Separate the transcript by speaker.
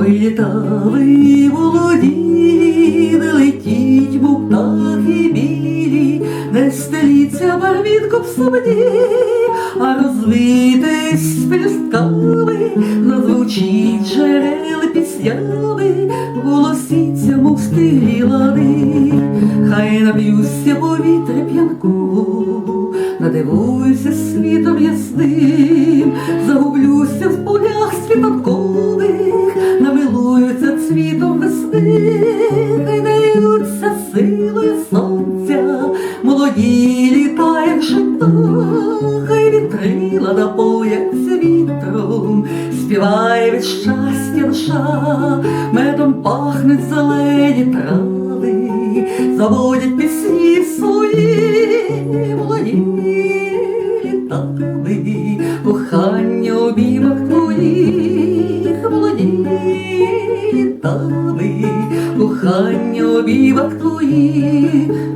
Speaker 1: Ой, літали володіли, летіть бо птахи білі, не стеліться барвітку в псовді, а розвитись пелюстками, назвучить джерел пісняви, голосіться, мов стилі лади, хай наб'юся повітря п'янку, надивуюся світ. Молоді літають жита, хай вітрила напояться вітром, співає від щастя душа, медом пахнуть зелені трави, заводять пісні свої молоді літави, кохання в обіймах твоїх молоді літави, кохання обіймах твоїх